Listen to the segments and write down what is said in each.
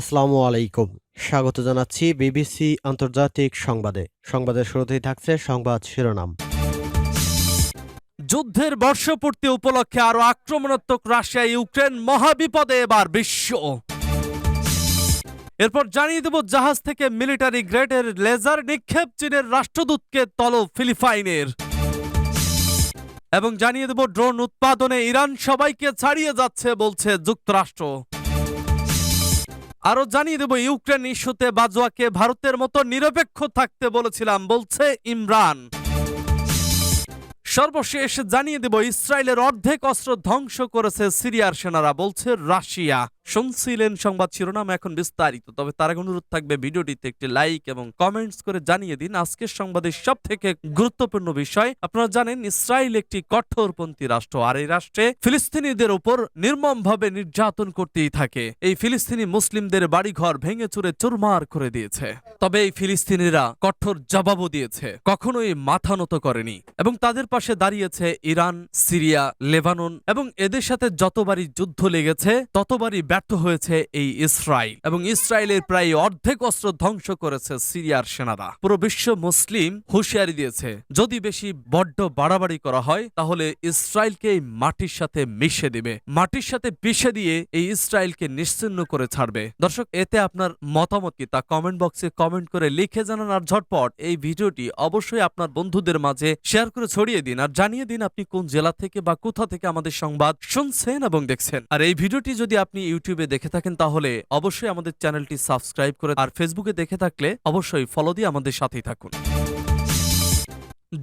আসসালামু আলাইকুম। স্বাগত জানাচ্ছি বিবিসি আন্তর্জাতিক সংবাদে। সংবাদের শুরুতেই থাকছে সংবাদ শিরোনাম। যুদ্ধের বর্ষপূর্তি উপলক্ষে আরও আক্রমণাত্মক রাশিয়া, ইউক্রেন মহাবিপদে এবার বিশ্ব। এরপর জানিয়ে দেব জাহাজ থেকে মিলিটারি গ্রেডের লেজার নিক্ষেপ চীনের রাষ্ট্রদূতকে তলব ফিলিপাইনের। এবং জানিয়ে দেব ড্রোন উৎপাদনে ইরান সবাইকে ছাড়িয়ে যাচ্ছে, বলছে যুক্তরাষ্ট্র। আরও জানিয়ে দেব ইউক্রেন ইস্যুতে বাজোয়াকে ভারতের মতো নিরপেক্ষ থাকতে বলেছিলাম বলছে ইমরান। সর্বশেষ জানিয়ে দেব, ইসরায়েলের অর্ধেক অস্ত্র ধ্বংস করেছে সিরিয়ার সেনারা, বলছে রাশিয়া। শুনছিলেন সংবাদ শিরোনাম এখন বিস্তারিত, তবে তার আগে অনুরোধ থাকবে ভিডিওটিতে একটি লাইক এবং কমেন্টস করে জানিয়ে দিন, আজকের সংবাদের সব থেকে গুরুত্বপূর্ণ বিষয়। আপনারা জানেন, ইসরায়েল একটি কঠোরপন্থী রাষ্ট্র, আর এই রাষ্ট্রে ফিলিস্তিনিদের উপর নির্মমভাবে নির্যাতন করতেই থাকে। এই ফিলিস্তিনি মুসলিমদের বাড়িঘর ভেঙে চুরে চুরমার করে দিয়েছে। তবে এই ফিলিস্তিনিরা কঠোর জবাবও দিয়েছে, কখনোই মাথা নত করেনি। এবং তাদের পাশে দাঁড়িয়েছে ইরান, সিরিয়া, লেবানন এবং এদের সাথে যতবারই যুদ্ধ লেগেছে, ততবারই ব্যর্থ হয়েছে এই ইসরায়েল এবং ইসরায়েলের প্রায় অর্ধেক অস্ত্র ধ্বংস করেছে সিরিয়ার সেনারা। পুরো বিশ্ব মুসলিম হুঁশিয়ারি দিয়েছে, যদি বেশি বড্ড বাড়াবাড়ি করা হয়, তাহলে ইসরায়েলকে মাটির সাথে মিশে দিবে। মাটির সাথে পিষে দিয়ে এই ইসরায়েলকে নিশ্চিন্ন করে ছাড়বে। দর্শক, এতে আপনার মতামত কি তা কমেন্ট বক্সে কমেন্ট করে লিখে জানান আর ঝটপট এই ভিডিওটি অবশ্যই আপনার বন্ধুদের মাঝে শেয়ার করে ছড়িয়ে দিন। আর জানিয়ে দিন আপনি কোন জেলা থেকে বা কোথা থেকে আমাদের সংবাদ শুনছেন এবং দেখছেন। আর এই ভিডিওটি যদি আপনি ইউটিউবে দেখে থাকেন তাহলে অবশ্যই আমাদের চ্যানেলটি সাবস্ক্রাইব করে আর ফেসবুকে দেখে থাকলে অবশ্যই ফলো দিয়ে আমাদের সাথেই থাকুন।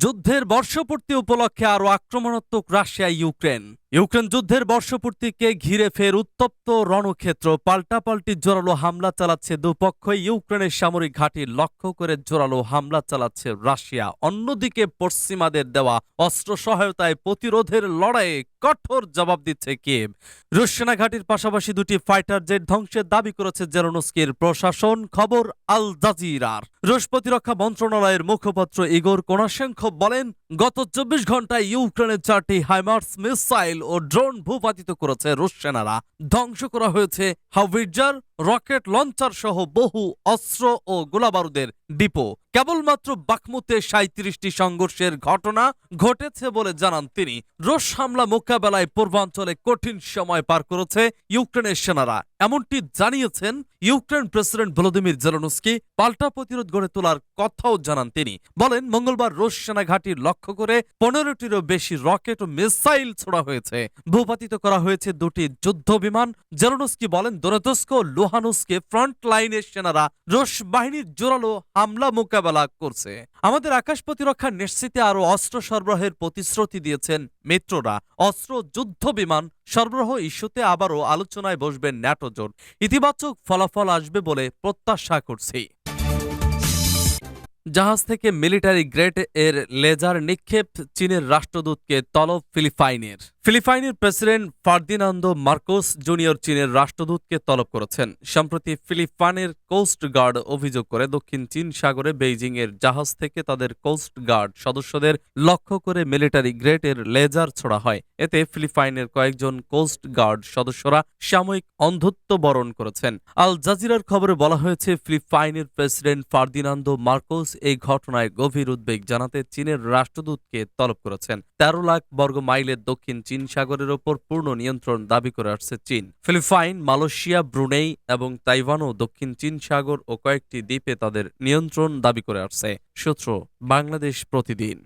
যুদ্ধের বর্ষপূর্তি উপলক্ষে আরও আক্রমণাত্মক রাশিয়া ইউক্রেন ইউক্রেন যুদ্ধের বর্ষপূর্তিকে ঘিরে ফের উত্তপ্ত রণক্ষেত্র। পাল্টাপাল্টি জোরালো হামলা চালাচ্ছে দুপক্ষই। ইউক্রেনের সামরিক ঘাঁটি লক্ষ্য করে জোরালো হামলা চালাচ্ছে রাশিয়া। অন্যদিকে পশ্চিমাদের দেওয়া অস্ত্র সহায়তায় প্রতিরোধের লড়াইয়ে কঠোর জবাব দিচ্ছে কিয়েভ। রুশ ঘাঁটির পাশাপাশি দুটি ফাইটার জেট ধ্বংসের দাবি করেছে জেরোনস্কির প্রশাসন, খবর আল জাজিরার। রুশ প্রতিরক্ষা মন্ত্রণালয়ের মুখপাত্র ইগোর কোনাশেঙ্খ বলেন গত চব্বিশ ঘন্টায় ইউক্রেনের চারটি হাইমার্স মিসাইল ও ড্রোন ভূপাতিত করেছে রুশ সেনারা। ধ্বংস করা হয়েছে হাউইজার রকেট লঞ্চার সহ বহু অস্ত্র ও গোলাবারুদের ডিপো। কেবলমাত্র বাকমুতে সাঁত্রিশটি সংঘর্ষের ঘটনা ঘটেছে বলে জানান তিনি। রুশ হামলা মোকাবেলায় পূর্বাঞ্চলে কঠিন সময় পার করেছে ইউক্রেনের সেনারা। এমনটি জানিয়েছেন ইউক্রেন প্রেসিডেন্ট ভলোদিমির জেলনস্কি। পাল্টা প্রতিরোধ গড়ে তোলার কথাও জানান তিনি। বলেন, মঙ্গলবার রুশ সেনা ঘাঁটির লক্ষ্য করে পনেরোটিরও বেশি রকেট ও মিসাইল ছোড়া হয়েছে। ভূপাতিত করা হয়েছে দুটি যুদ্ধ বিমান জেলনস্কি বলেন দোনেতস্ক ও লুহানুসকে ফ্রন্ট লাইনের সেনারা রুশ বাহিনীর জোরালো হামলা মোকাবেলা করছে। আমাদের আকাশ প্রতিরক্ষা নিশ্চিতে আরও অস্ত্র সরবরাহের প্রতিশ্রুতি দিয়েছেন মিত্ররা। অস্ত্র যুদ্ধ বিমান সরবরাহ ইস্যুতে আবারও আলোচনায় বসবেন ন্যাটো জোট। ইতিবাচক ফলাফল আসবে বলে প্রত্যাশা করছি। জাহাজ থেকে মিলিটারি গ্রেড এর লেজার নিক্ষেপ চীনের রাষ্ট্রদূতকে তলব ফিলিপাইনের। ফিলিপাইনের প্রেসিডেন্ট ফার্দিনান্দো মার্কোস জুনিয়র চীনের রাষ্ট্রদূতকে তলব করেছেন। সম্প্রতি ফিলিপাইনের কোস্ট গার্ড অভিযোগ করে দক্ষিণ চীন সাগরে বেইজিং এর জাহাজ থেকে তাদের কোস্ট গার্ড সদস্যদের লক্ষ্য করে মিলিটারি গ্রেড এর লেজার ছোড়া হয়। এতে ফিলিপাইনের কয়েকজন কোস্ট গার্ড সদস্যরা সাময়িক অন্ধত্ব বরণ করেছেন। আল জাজিরার খবরে বলা হয়েছে, ফিলিপাইনের প্রেসিডেন্ট ফার্দিনান্দো মার্কোস এই ঘটনায় গভীর উদ্বেগ জানাতে চীনের রাষ্ট্রদূতকে তলব করেছেন। তেরো লাখ বর্গ মাইলের দক্ষিণ চীন সাগরের ওপর পূর্ণ নিয়ন্ত্রণ দাবি করে আসছে চীন। ফিলিপাইন, মালয়েশিয়া, ব্রুনেই এবং তাইওয়ানও দক্ষিণ চীন সাগর ও কয়েকটি দ্বীপে তাদের নিয়ন্ত্রণ দাবি করে আসছে। সূত্র, বাংলাদেশ প্রতিদিন।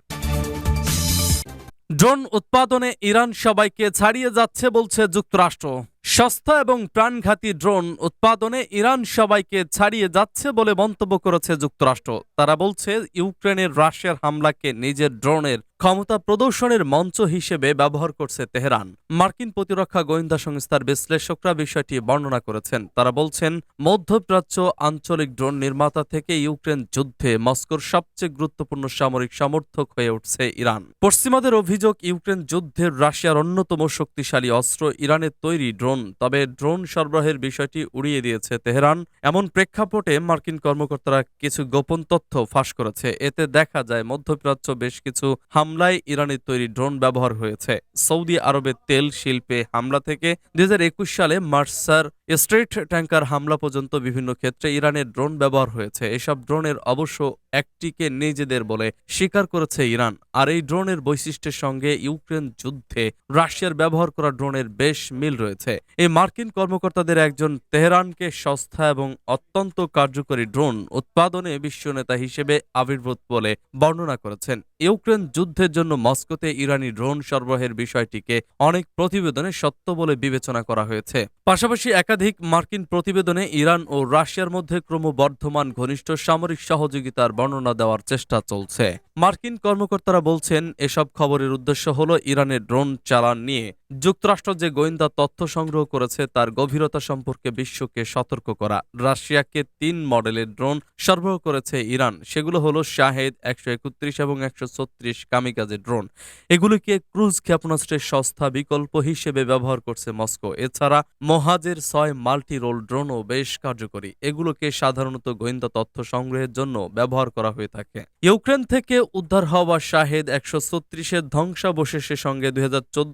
ড্রোন উৎপাদনে ইরান সবাইকে ছাড়িয়ে যাচ্ছে বলছে যুক্তরাষ্ট্র। সস্তা এবং প্রাণঘাতী ড্রোন উৎপাদনে ইরান সবাইকে ছাড়িয়ে যাচ্ছে বলে মন্তব্য করেছে যুক্তরাষ্ট্র। তারা বলছে, ইউক্রেনের রাশিয়ার হামলাকে নিজের ড্রোনের ক্ষমতা প্রদর্শনের মঞ্চ হিসেবে ব্যবহার করছে তেহরান। মার্কিন প্রতিরক্ষা গোয়েন্দা সংস্থার বিশ্লেষকরা বিষয়টি বর্ণনা করেছেন। তারা বলছেন, মধ্যপ্রাচ্য আঞ্চলিক ড্রোন নির্মাতা থেকে ইউক্রেন যুদ্ধে মস্কোর সবচেয়ে গুরুত্বপূর্ণ সামরিক সমর্থক হয়ে উঠছে ইরান। পশ্চিমাদের অভিযোগ, ইউক্রেন যুদ্ধের রাশিয়ার অন্যতম শক্তিশালী অস্ত্র ইরানের তৈরি ড্রোন, তবে ড্রোন সরবরাহের বিষয়টি উড়িয়ে দিয়েছে তেহরান। এমন প্রেক্ষাপটে মার্কিন কর্মকর্তারা কিছু গোপন তথ্য ফাঁস করেছে। এতে দেখা যায়, মধ্যপ্রাচ্য বেশ কিছু হামলায় ইরানের তৈরি ড্রোন ব্যবহার হয়েছে। সৌদি আরবের তেল শিল্পে হামলা থেকে দুই হাজার একুশ সালে মার্সার স্ট্রিট ট্যাঙ্কার হামলা পর্যন্ত বিভিন্ন ক্ষেত্রে ইরানের ড্রোন ব্যবহার হয়েছে। এসব ড্রোনের অবশ্য একটিকে নিজেদের বলে স্বীকার করেছে ইরান। আর এই ড্রোনের বৈশিষ্ট্যের সঙ্গে ইউক্রেন যুদ্ধে রাশিয়ার ব্যবহার করা ড্রোনের বেশ মিল রয়েছে। এই মার্কিন কর্মকর্তাদের একজন তেহরানকে সস্তা এবং অত্যন্ত কার্যকরী ড্রোন উৎপাদনে বিশ্ব নেতা হিসেবে আবির্ভূত বলে বর্ণনা করেছেন। ইউক্রেন যুদ্ধের জন্য মস্কোতে ইরানি ড্রোন সরবরাহের বিষয়টিকে অনেক প্রতিবেদনে সত্য বলে বিবেচনা করা হয়েছে। পাশাপাশি একাধিক মার্কিন প্রতিবেদনে ইরান ও রাশিয়ার মধ্যে ক্রমবর্ধমান ঘনিষ্ঠ সামরিক সহযোগিতার বর্ণনা দেওয়ার চেষ্টা চলছে। মার্কিন কর্মকর্তারা বলছেন, এসব খবরের উদ্দেশ্য হল ইরানের ড্রোন চালান নিয়ে। যুক্তরাষ্ট্র যে গোয়েন্দা তথ্য সংগ্রহ করেছে, তার গভীরতা সম্পর্কে বিশ্বকে সতর্ক করা। রাশিয়াকে তিন মডেলের ড্রোন সরবরাহ করেছে ইরান। সেগুলো হলো শাহেদ একশো একত্রিশ এবং একশো ছত্রিশ কামিকাজে ড্রোন। এগুলিকে ক্রুজ ক্ষেপণাস্ত্রের সস্তা বিকল্প হিসেবে ব্যবহার করছে মস্কো। এছাড়া মহাজের ছয় মাল্টি রোল ড্রোনও বেশ কার্যকরী। এগুলোকে সাধারণত গোয়েন্দা তথ্য সংগ্রহের জন্য ব্যবহার করা হয়ে থাকে। ইউক্রেন থেকে উদ্ধার হওয়া শাহেদ একশো ছত্রিশের ধ্বংসাবশেষের সঙ্গে দুই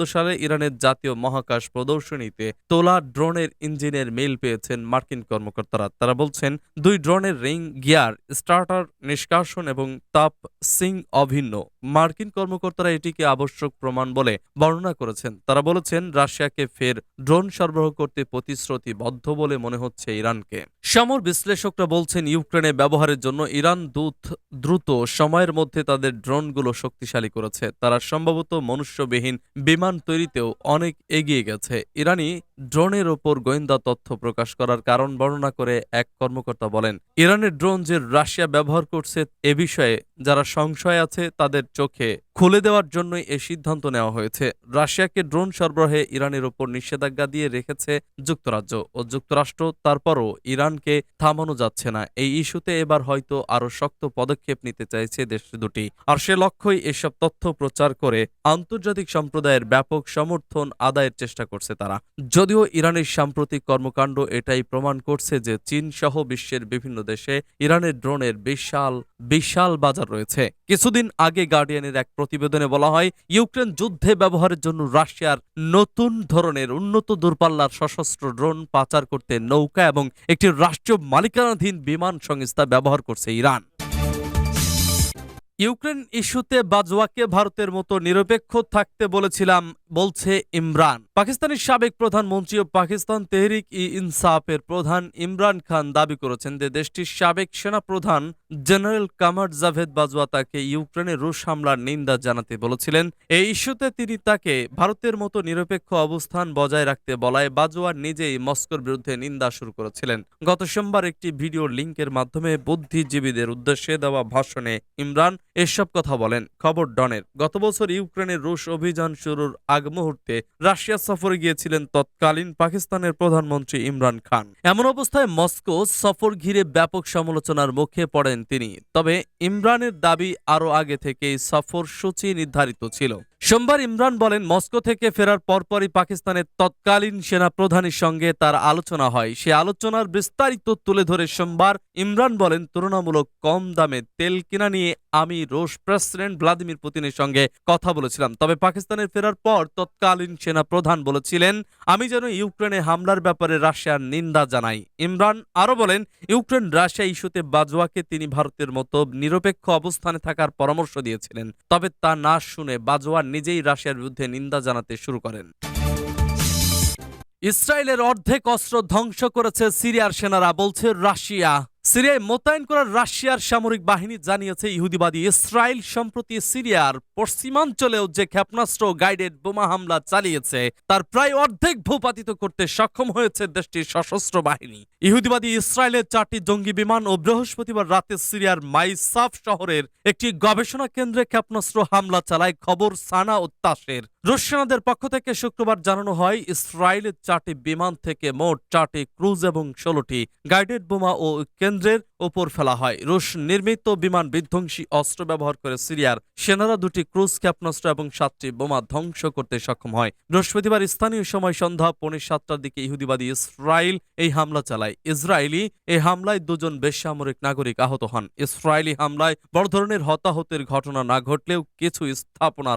সালে ইরানের জাতীয় মহাকাশ প্রদর্শনীতে তোলা ড্রোনের ইঞ্জিনের মিল পেয়েছেন মার্কিন কর্মকর্তারা। তারা বলছেন, দুই ড্রোনের রিং, গিয়ার, স্টার্টার নিষ্কাশন এবং তাপ সিং অভিন্ন। মার্কিন কর্মকর্তারা এটিকে আবশ্যক প্রমাণ বলে বর্ণনা করেছেন। তারা বলেছেন, রাশিয়াকে ফের ড্রোন সরবরাহ করতে প্রতিশ্রুতিবদ্ধ বলে মনে হচ্ছে ইরানকে। সমর বিশ্লেষকরা বলছেন ইউক্রেনে ব্যবহারের জন্য ইরান দূত দ্রুত সময়ের মধ্যে তাদের ড্রোনগুলো শক্তিশালী করেছে। তারা সম্ভবত মনুষ্যবিহীন বিমান তৈরিতেও অনেক এগিয়ে গেছে। ইরানি ড্রোনের ওপর গোয়েন্দা তথ্য প্রকাশ করার কারণ বর্ণনা করে এক কর্মকর্তা বলেন, ইরানের ড্রোন যে রাশিয়া ব্যবহার করছে এ বিষয়ে যারা সংশয় আছে তাদের চোখে খুলে দেওয়ার জন্যই এই সিদ্ধান্ত নেওয়া হয়েছে। রাশিয়াকে ড্রোন সরবরাহে ইরানের ওপর নিষেধাজ্ঞা দিয়ে রেখেছে যুক্তরাজ্য ও যুক্তরাষ্ট্র। তারপরও ইরানকে থামানো যাচ্ছে না। এই ইস্যুতে এবার হয়তো আরও শক্ত পদক্ষেপ নিতে চাইছে দেশ দুটি। আর সে লক্ষ্যই এসব তথ্য প্রচার করে আন্তর্জাতিক সম্প্রদায়ের ব্যাপক সমর্থন আদায়ের চেষ্টা করছে তারা। যদিও ইরানের সাম্প্রতিক কর্মকাণ্ড এটাই প্রমাণ করছে যে চীন সহ বিশ্বের বিভিন্ন দেশে ইরানের ড্রোনের বিশাল বিশাল বাজার রয়েছে। কিছুদিন আগে গার্ডিয়ানের এক প্রতিবেদনে বলা হয়, ইউক্রেন যুদ্ধে ব্যবহারের জন্য রাশিয়ার নতুন ধরনের উন্নত দূরপাল্লার সশস্ত্র ড্রোন পাচার করতে নৌকা এবং একটি রাষ্ট্রীয় মালিকানাধীন বিমান সংস্থা ব্যবহার করছে ইরান। ইউক্রেন ইস্যুতে বাজওয়াকে ভারতের মতো নিরপেক্ষ থাকতে বলেছিলাম, বলছে ইমরান। পাকিস্তানের সাবেক প্রধানমন্ত্রী ও পাকিস্তান তেহরিক ই ইনসাফের প্রধান ইমরান খান দাবি করেছেন যে দেশটির সাবেক সেনাপ্রধান জেনারেল কামার জাভেদ বাজওয়া তাকে ইউক্রেনের রুশ হামলার নিন্দা জানাতে বলেছিলেন। এই ইস্যুতে তিনি তাকে ভারতের মতো নিরপেক্ষ অবস্থান বজায় রাখতে বলায় বাজওয়া নিজেই মস্কোর বিরুদ্ধে নিন্দা শুরু করেছিলেন। গত সোমবার একটি ভিডিও লিঙ্কের মাধ্যমে বুদ্ধিজীবীদের উদ্দেশ্যে দেওয়া ভাষণে ইমরান এসব কথা বলেন। খবর ডনের। গত বছর ইউক্রেনের রুশ অভিযান শুরুর আগ মুহূর্তে রাশিয়া সফরে গিয়েছিলেন তৎকালীন পাকিস্তানের প্রধানমন্ত্রী ইমরান খান। এমন অবস্থায় মস্কো সফর ঘিরে ব্যাপক সমালোচনার মুখে পড়েন তিনি। তবে ইমরানের দাবি আরও আগে থেকেই সফর সূচি নির্ধারিত ছিল। সোমবার ইমরান বলেন, মস্কো থেকে ফেরার পরপরই পাকিস্তানের তৎকালীন সেনা প্রধানের সঙ্গে তার আলোচনা হয়। সে আলোচনার বিস্তারিত তুলে ধরে সোমবার ইমরান বলেন, তুলনামূলক কম দামে তেল কেনা নিয়ে আমি রুশ প্রেসিডেন্ট ভ্লাদিমির পুতিনের সঙ্গে কথা বলেছিলাম। তবে পাকিস্তানের ফেরার পর তৎকালীন সেনা প্রধান বলেছিলেন, আমি যেন ইউক্রেনে হামলার ব্যাপারে রাশিয়ার নিন্দা জানাই। ইমরান আরও বলেন, ইউক্রেন রাশিয়া ইস্যুতে বাজওয়াকে তিনি ভারতের মতো নিরপেক্ষ অবস্থানে থাকার পরামর্শ দিয়েছিলেন। তবে তা না শুনে বাজওয়া নিজেই রাশিয়ার বিরুদ্ধে নিন্দা জানাতে শুরু করেন। ইসরায়েলের অর্ধেক অস্ত্র ধ্বংস করেছে সিরিয়ার সেনারা, বলছে রাশিয়া। সিরিয়ায় মোতায়েন করা রাশিয়ার সামরিক বাহিনী জানিয়েছে, ইহুদিবাদী ইসরায়েল সম্প্রতি সিরিয়ার পশ্চিমাঞ্চলেও যে ক্ষেপণাস্ত্র গাইডেড বোমা হামলা চালিয়েছে, তার প্রায় অর্ধেক ভূপাতিত করতে সক্ষম হয়েছে দেশটির সশস্ত্র বাহিনী। ইহুদিবাদী ইসরায়েলের চারটি জঙ্গি বিমান ও বৃহস্পতিবার রাতে সিরিয়ার মাইসাফ শহরের একটি গবেষণা কেন্দ্রে ক্ষেপণাস্ত্র হামলা চালায় খবর সানা ও তাসের। রুশ পক্ষ থেকে শুক্রবার জানানো হয়, ইসরায়েলের চারটি বিমান থেকে মোট চারটি ক্রুজ এবং ষোলোটি গাইডেড বোমা ও কেন্দ্রের ওপর ফেলা হয়। রুশ নির্মিত বিমান বিধ্বংসী অস্ত্র ব্যবহার করে সিরিয়ার সেনারা দুটি ক্রুজ, ক্ষেপণাস্ত্র এবং সাতটি বোমা ধ্বংস করতে সক্ষম হয়। বৃহস্পতিবার স্থানীয় সময় সন্ধ্যা পৌনে সাতটার দিকে ইহুদিবাদী ইসরায়েল এই হামলা চালায়। ইসরায়েলি এই হামলায় দুজন বেসামরিক নাগরিক আহত হন। ইসরায়েলি হামলায় বড় ধরনের হতাহতের ঘটনা না ঘটলেও কিছু স্থাপনা